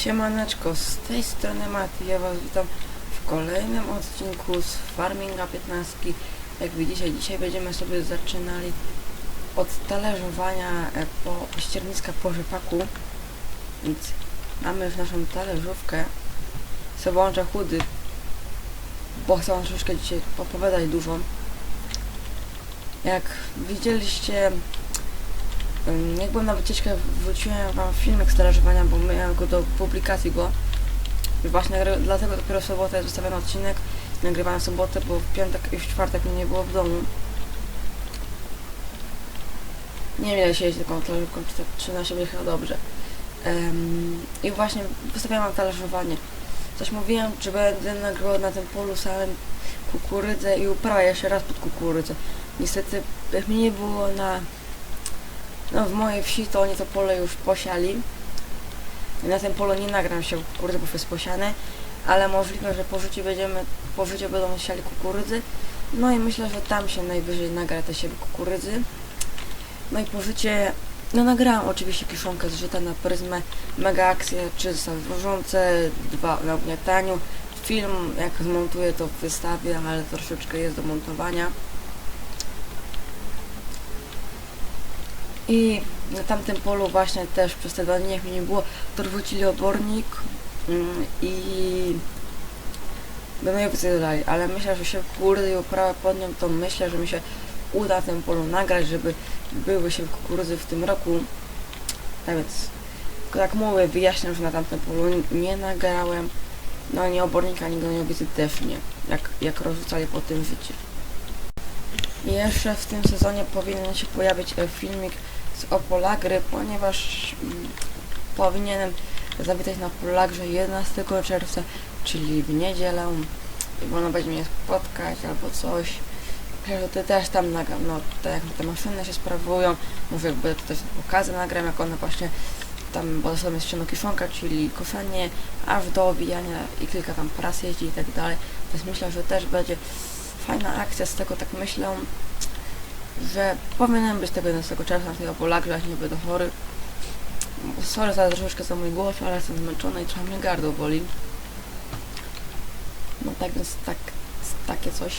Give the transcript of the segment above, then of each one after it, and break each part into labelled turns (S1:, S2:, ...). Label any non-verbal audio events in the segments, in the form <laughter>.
S1: Siemaneczko, z tej strony Mati, ja was witam w kolejnym odcinku z Farminga 15. Jak widzicie, dzisiaj będziemy sobie zaczynali od talerzowania e, po ścierniska po rzepaku. Więc mamy już naszą talerzówkę. Se włączę chudy, bo chcę wam troszeczkę dzisiaj opowiadać dużo. Jak widzieliście, Jak byłem na wycieczkę, wróciłem wam filmik z talerzowania, bo miałem go do publikacji go. I właśnie dlatego dopiero w sobotę wystawiony odcinek. Nagrywałem w sobotę, bo w piątek i w czwartek mnie nie było w domu. Nie wiem ile się jeździ czy na siebie chyba dobrze. Ym, I właśnie wystawiałem wam talerzowanie. Coś mówiłem, czy będę nagrywał na tym polu samym kukurydzę i uprawę jeszcze raz pod kukurydzę. Niestety, jak mnie nie było na no w mojej wsi to oni to pole już posiali. Na tym polu nie nagram się kukurydzy, bo jest posiane, ale możliwe, że po życiu będziemy, po życiu będą siali kukurydzy. No i myślę, że tam się najwyżej nagra te siebie kukurydzy. No i po życie, no nagrałam oczywiście kiszonkę z żyta na pryzmę, mega akcje, trzy zestawy wróżące, dwa na ugniataniu. Film, jak zmontuję to wystawię, ale troszeczkę jest do montowania. I na tamtym polu właśnie też przez te dwa dni, jak mi nie było, to wrócili obornik mm, i gnojowice dodali, ale myślę, że się kurde i uprawę pod nią, to myślę, że mi się uda na tym polu nagrać, żeby były się kukurydzy w tym roku. Tak więc, tak mówię, wyjaśniam, że na tamtym polu nie nagrałem, no ani obornika, ani gnojowicy też nie, jak, jak rozrzucali po tym życie. I jeszcze w tym sezonie powinien się pojawić e, filmik z Opolagry, ponieważ mm, powinienem zawitać na Polagrze 11 czerwca, czyli w niedzielę. I wolno będzie mnie spotkać albo coś. Ty też tam nagram, no tak jak te maszyny się sprawują, może jakby tutaj pokazy nagram, jak one właśnie tam, bo są jest ścianą kiszonka, czyli koszenie, aż do owijania i kilka tam pras jeździ i tak dalej. Więc myślę, że też będzie fajna akcja z tego, tak myślę, że powinienem być tego 11 czerwca tej Opolagrze, jak nie będę chory. Sorry za troszeczkę za mój głos, ale jestem zmęczony i trochę mnie gardło boli. No tak więc tak, takie coś.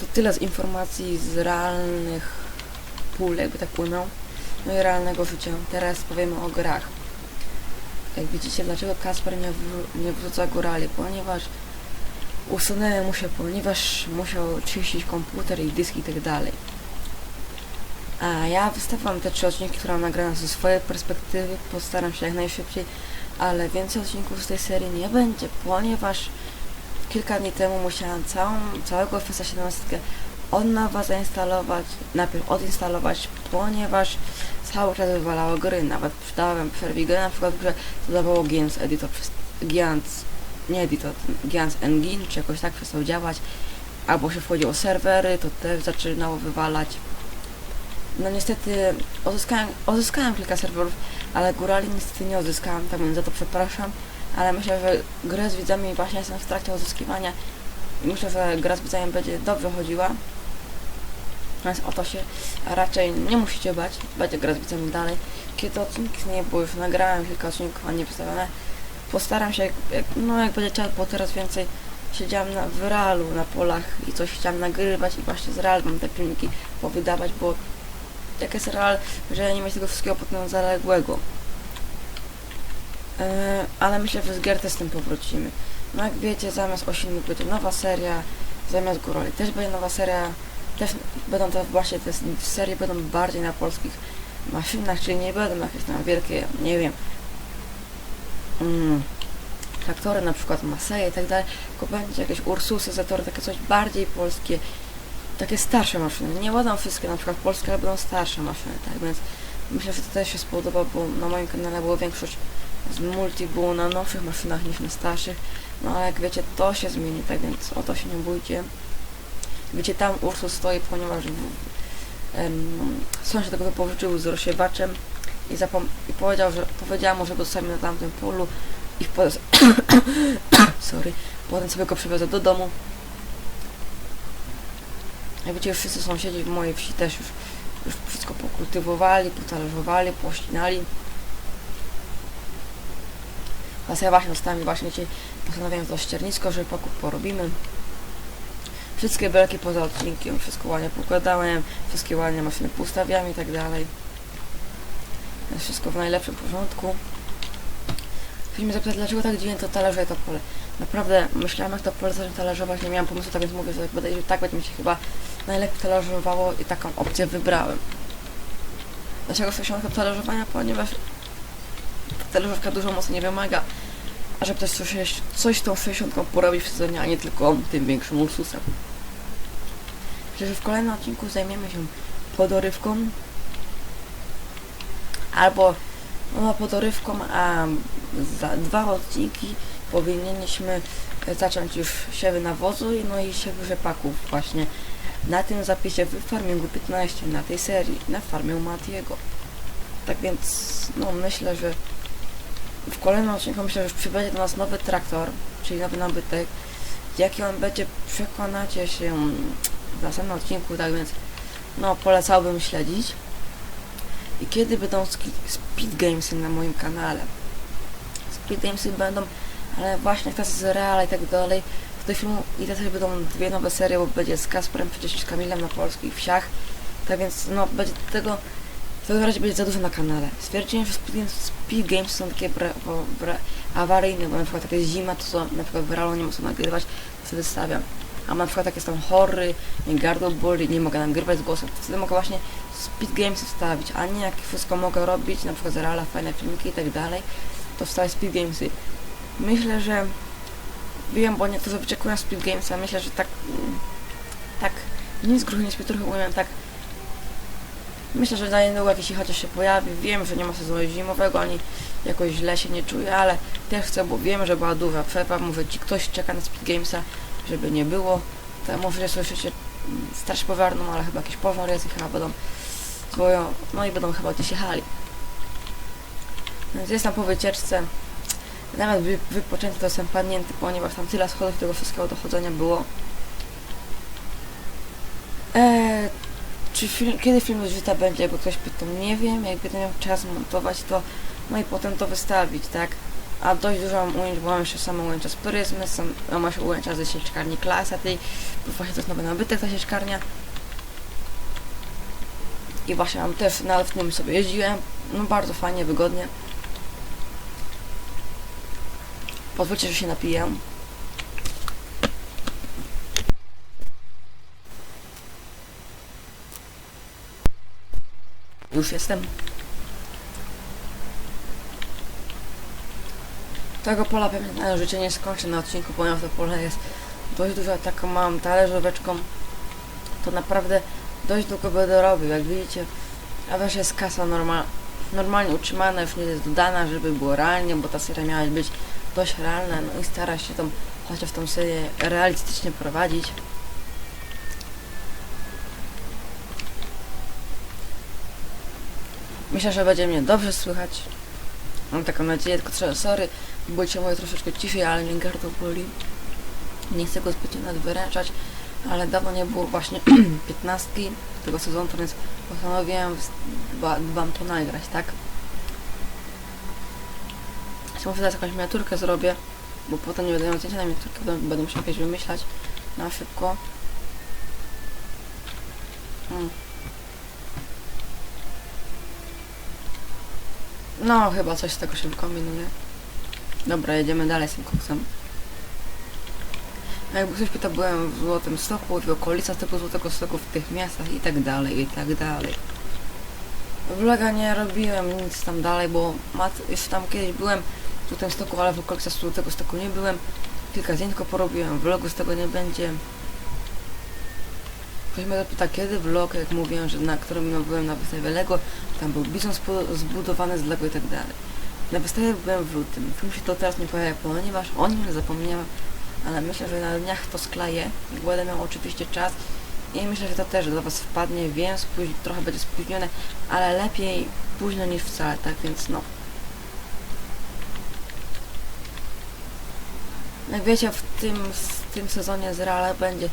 S1: To tyle z informacji z realnych pól, jakby tak płyną. No i realnego życia. Teraz powiemy o grach. Jak widzicie, dlaczego Kasper nie, nie wrzuca górali? Ponieważ usunęłem mu się, ponieważ musiał czyścić komputer i dyski i tak dalej. A ja wystawiam te trzy odcinki, które mam nagrane ze swojej perspektywy, postaram się jak najszybciej, ale więcej odcinków z tej serii nie będzie, ponieważ kilka dni temu musiałam całą, całego FSA 17 od nowa zainstalować, najpierw odinstalować, ponieważ cały czas wywalało gry, nawet dałem przerwę gry, na przykład grze dodawało Games Editor, przez Giants, nie Editor, Giants Engine, czy jakoś tak przestał działać, albo się wchodziło serwery, to też zaczynało wywalać. No niestety uzyskałem, uzyskałem kilka serwerów, ale górali niestety nie uzyskałem, tak więc za to przepraszam, ale myślę, że grę z widzami właśnie jestem w trakcie uzyskiwania i myślę, że gra z widzami będzie dobrze chodziła. Więc o to się raczej nie musicie bać, będzie gra z widzami dalej. Kiedy odcinki niej, bo już nagrałem kilka odcinków, a nie wystawione, postaram się, jak, no jak będzie czas, bo teraz więcej siedziałem na, w realu na polach i coś chciałem nagrywać i właśnie z real mam te filmiki powydawać, bo jak jest real, że nie mieć tego wszystkiego potem zaległego. Yy, ale myślę, że z gier też z tym powrócimy. No jak wiecie, zamiast Osiny będzie nowa seria, zamiast Góroli też będzie nowa seria, też będą to właśnie te serie będą bardziej na polskich maszynach, czyli nie będą jakieś tam wielkie, nie wiem, mm, traktory, na przykład Maseje i tak dalej, tylko będzie jakieś Ursusy, Zatory, takie coś bardziej polskie, takie starsze maszyny. Nie będą wszystkie na przykład polskie, ale będą starsze maszyny, tak więc myślę, że to też się spodoba, bo na moim kanale było większość z multi było na nowszych maszynach niż na starszych, no ale jak wiecie, to się zmieni, tak więc o to się nie bójcie. Wiecie, tam Ursus stoi, ponieważ em, sąsiad tego wypożyczył z rozsiewaczem i, i powiedział, że powiedziała mu, żeby zostawił na tamtym polu i po- <coughs> sorry, potem sobie go przywiozę do domu. Jak wiecie, wszyscy sąsiedzi w mojej wsi też już, już wszystko pokultywowali, potalerzowali, pościnali. Teraz ja właśnie dostałem właśnie dzisiaj postanowiłem to ściernisko, że pokój porobimy. Wszystkie belki poza odcinkiem, wszystko ładnie pokładałem, wszystkie ładnie maszyny poustawiam i tak dalej. Jest wszystko w najlepszym porządku. Ktoś mnie zapytał, dlaczego tak dziwnie to talerze to pole. Naprawdę myślałem jak to pole zacząć talerzować, nie miałem pomysłu, tak więc mówię, że tak będzie mi się chyba najlepiej talerzowało i taką opcję wybrałem. Dlaczego 60 talerzowania? Ponieważ ta talerzówka dużo mocno nie wymaga, a żeby też coś, coś tą 60 porobić w sezonie, a nie tylko tym większym Ursusem. Że w kolejnym odcinku zajmiemy się podorywką albo no, podorywką, a za dwa odcinki powinniśmy zacząć już siewy nawozu no i siewy rzepaków właśnie na tym zapisie w Farmingu 15, na tej serii, na farmie Matiego. Tak więc, no myślę, że w kolejnym odcinku myślę, że już przybędzie do nas nowy traktor, czyli nowy nabytek. Jaki on będzie, przekonacie się w następnym odcinku, tak więc no polecałbym śledzić. I kiedy będą Speed Gamesy na moim kanale? Speed Gamesy będą, ale właśnie teraz z Real i tak dalej, do filmu i też będą dwie nowe serie, bo będzie z Kasperem przecież z Kamilem na polskich wsiach. Tak więc no będzie tego w takim razie będzie za dużo na kanale. Stwierdziłem, że Speed Games, są takie bra, bo, bra, awaryjne, bo na przykład jest zima, to co na przykład w realu nie mogę nagrywać, to wtedy stawiam. A na przykład jak jestem chory, nie gardło boli, nie mogę nagrywać z głosem, to wtedy mogę właśnie Speed Games wstawić, a nie jak wszystko mogę robić, na przykład z reala, fajne filmiki i tak dalej, to wstawiać Speed Gamesy. Myślę, że wiem, bo niektórzy wyczekują Speed Gamesa, myślę, że tak tak nic gruchy nie śpię, trochę umiem tak Myślę, że za niedługo jakiś chociaż się pojawi. Wiem, że nie ma sezonu zimowego, ani jakoś źle się nie czuję, ale też chcę, bo wiem, że była duża przerwa. Mówię ci, ktoś czeka na Speed Gamesa, żeby nie było. To może słyszycie straż pożarną, ale chyba jakiś pożar jest i chyba będą no i będą chyba gdzieś jechali. Więc jestem po wycieczce. Nawet wy, wypoczęty to jestem padnięty, ponieważ tam tyle schodów tego wszystkiego dochodzenia było. Eee, czy film, kiedy film Żyta będzie, jakby ktoś pytał, nie wiem, jak będę miał czas montować to, no i potem to wystawić, tak? A dość dużo mam ujęć, bo mam jeszcze same ujęcia z turyzmu, sam, mam jeszcze ujęcia ze sieczkarni klasa tej, bo właśnie to jest nowy nabytek ta sieczkarnia. I właśnie mam też, w nim sobie jeździłem, no bardzo fajnie, wygodnie. Pozwólcie, że się napiję. Już jestem. Tego pola pewnie na życie nie skończę na odcinku, ponieważ to pole jest dość duże, taką mam talerzóweczką. To naprawdę dość długo będę robił, jak widzicie. A też jest kasa normal, normalnie utrzymana, już nie jest dodana, żeby było realnie, bo ta seria miała być dość realna, no i stara się tą, chociaż tą serię realistycznie prowadzić. Myślę, że będzie mnie dobrze słychać. Mam taką nadzieję, tylko trzeba, sorry, bójcie moje troszeczkę ciszej, ale mnie gardło boli. Nie chcę go zbytnio nadwyręczać, ale dawno nie było właśnie <clears throat> 15 tego sezonu, więc postanowiłem dba, dbam to nagrać, tak? Jeśli może teraz jakąś miniaturkę zrobię, bo potem nie będę miał zdjęcia na miniaturkę, będę, będę musiał jakieś wymyślać na szybko. Hmm. No, chyba coś z tego się kombinuje. Dobra, jedziemy dalej z tym koksem. Jakby ktoś pytał, byłem w Złotym Stoku, w okolicach tego Złotego Stoku, w tych miastach i tak dalej, i tak dalej. Vloga nie robiłem nic tam dalej, bo już tam kiedyś byłem Złotym Stoku, ale w okolicach Złotego Stoku nie byłem. Kilka zdjęć tylko porobiłem, vlogu z tego nie będzie. Ktoś mnie zapyta, kiedy vlog, jak mówiłem, że na którym no, byłem na wystawie Lego, tam był bizon zbudowany z Lego i tak dalej. Na wystawie byłem w lutym. Film się to teraz nie pojawia, ponieważ o nim zapomniałem, ale myślę, że na dniach to skleję. Będę miał oczywiście czas i myślę, że to też do Was wpadnie. Wiem, spóź- trochę będzie spóźnione, ale lepiej późno niż wcale, tak więc no. Jak wiecie, w tym, w tym sezonie z Reala będzie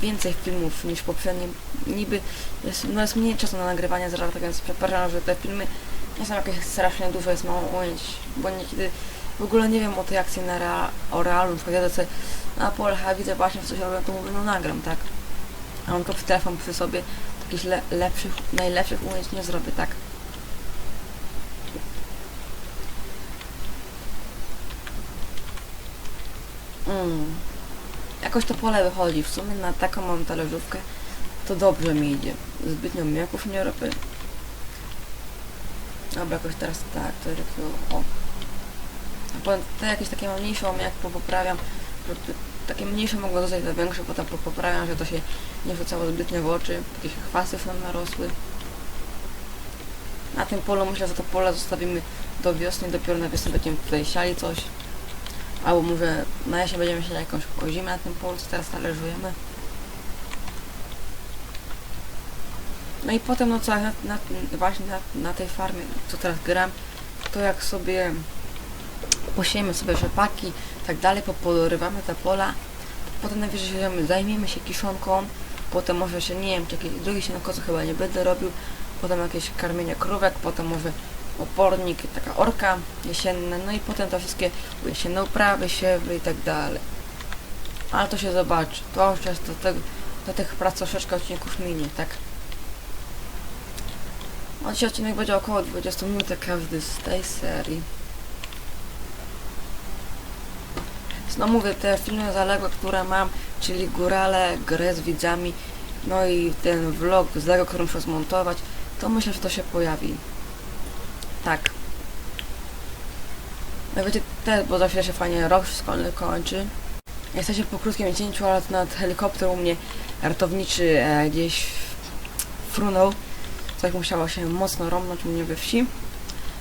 S1: więcej filmów niż poprzednim. Niby jest, no jest mniej czasu na nagrywanie z Reala, tak więc przepraszam, że te filmy nie są jakieś strasznie dużo, jest mało ujęć, bo niekiedy w ogóle nie wiem o tej akcji na rea, o realu, na przykład sobie na pole, a widzę właśnie, coś robią, to mówię, no nagram, tak? A tylko w telefon przy sobie takich le, lepszych, najlepszych ujęć nie zrobię, tak? Mm. Jakoś to pole wychodzi. W sumie na taką mam talerzówkę, to dobrze mi idzie. Zbytnio mieków nie robię. Dobra, jakoś teraz tak, to o. A potem te jakieś takie mniejsze jak poprawiam, takie mniejsze mogą zostać te większe, potem poprawiam, że to się nie rzucało zbytnio w oczy, jakieś chwasty są narosły. Na tym polu myślę, że to pole zostawimy do wiosny, dopiero na wiosnę będziemy tutaj siali coś. Albo może na jesień będziemy siali jakąś ozimę na tym polu, co teraz talerzujemy. No i potem, no co, na, na, właśnie na, na tej farmie, co teraz gram, to jak sobie posiejemy sobie rzepaki, tak dalej, popodorywamy te pola, potem najwyżej się zajmiemy się kiszonką, potem może się, nie wiem, czy jakieś drugie się na kocu chyba nie będę robił, potem jakieś karmienie krówek, potem może opornik, taka orka jesienna, no i potem te wszystkie jesienne uprawy, siewy i tak dalej. Ale to się zobaczy, to jest do, tego, do tych prac troszeczkę odcinków minie, tak? A dzisiaj odcinek będzie około 20 minut każdy z tej serii. No mówię, te filmy zaległe, które mam, czyli górale, grę z widzami, no i ten vlog z Lego, który muszę zmontować, to myślę, że to się pojawi. Tak. No wiecie, też, bo za chwilę się fajnie rok szkolny kończy. Jesteśmy po krótkim cięciu, ale nad helikopter u mnie ratowniczy e, gdzieś frunął. Coś musiało się mocno romnąć u mnie we wsi.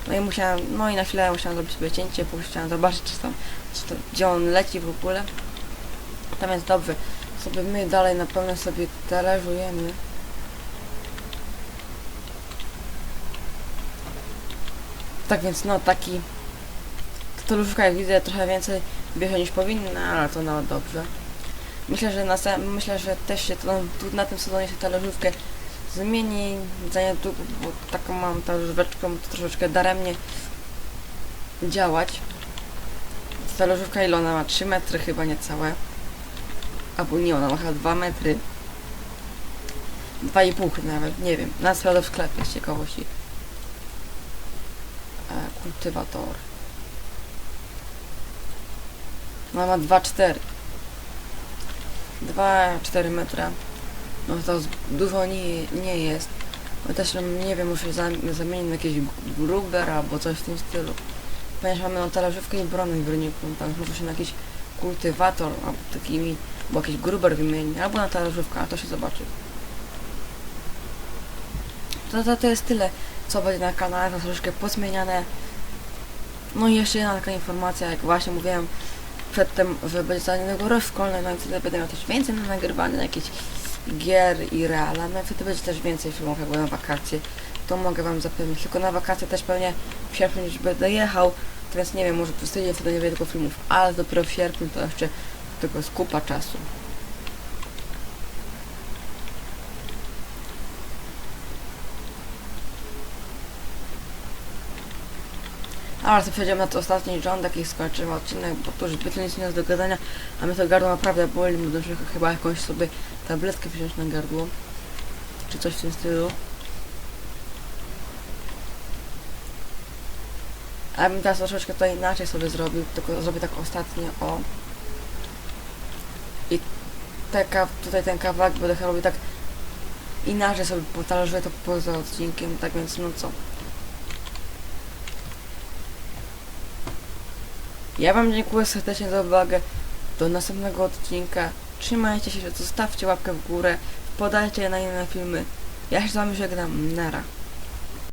S1: No i musiałem, no i na chwilę musiałem zrobić sobie cięcie, bo chciałem zobaczyć, czy tam, czy to, gdzie on leci w ogóle. Jest dobrze. Sobie my dalej na pewno sobie talerzujemy. Tak więc no taki stolówka jak widzę trochę więcej bierze niż powinna, ale to nawet dobrze. Myślę, że na myślę, że też się to tu na tym sezonie się talerzówkę zmieni za niedługo, bo taką mam talerzóweczką to troszeczkę daremnie działać. Talerzówka ile ona ma? 3 metry chyba niecałe. Albo nie, ona ma chyba 2 metry. 2,5 chyba nawet, nie wiem. Na sprawdzę w sklepie z ciekawości. Kultywator. Ona ma 2,4. 2,4 metra. No to dużo nie, nie jest. No też mm, nie wiem, muszę zam- zamienić na jakiś gruber albo coś w tym stylu. Ponieważ mamy no, talerzówkę i bronę w wyniku, tam muszę się na jakiś kultywator albo takimi, bo jakiś gruber wymienić, albo na talerzówkę, a to się zobaczy. To, to, to jest tyle, co będzie na kanale, to troszeczkę pozmieniane. No i jeszcze jedna taka informacja, jak właśnie mówiłem przedtem, że będzie za niedługo rok szkolny, no i wtedy będę miał też więcej na nagrywanie, jakieś gier i reala, no i wtedy będzie też więcej filmów jak będą wakacje, to mogę wam zapewnić, tylko na wakacje też pewnie w sierpniu już będę jechał, teraz nie wiem, może przez tydzień wtedy nie będzie tylko filmów, ale dopiero w sierpniu to jeszcze tylko jest kupa czasu. A teraz przejdziemy na to ostatni rządek i skończymy odcinek, bo tu już zbyt nic nie jest do gadania, a mnie to gardło naprawdę boli, muszę chyba jakąś sobie tabletkę wziąć na gardło, czy coś w tym stylu. A bym teraz troszeczkę to inaczej sobie zrobił, tylko zrobię tak ostatnio, o. I taka, tutaj ten kawałek będę robił tak inaczej sobie potalerzuję to poza odcinkiem, tak więc no co. Ja wam dziękuję serdecznie za uwagę. Do następnego odcinka. Trzymajcie się, zostawcie łapkę w górę, podajcie na inne filmy. Ja się z wami żegnam. Nara.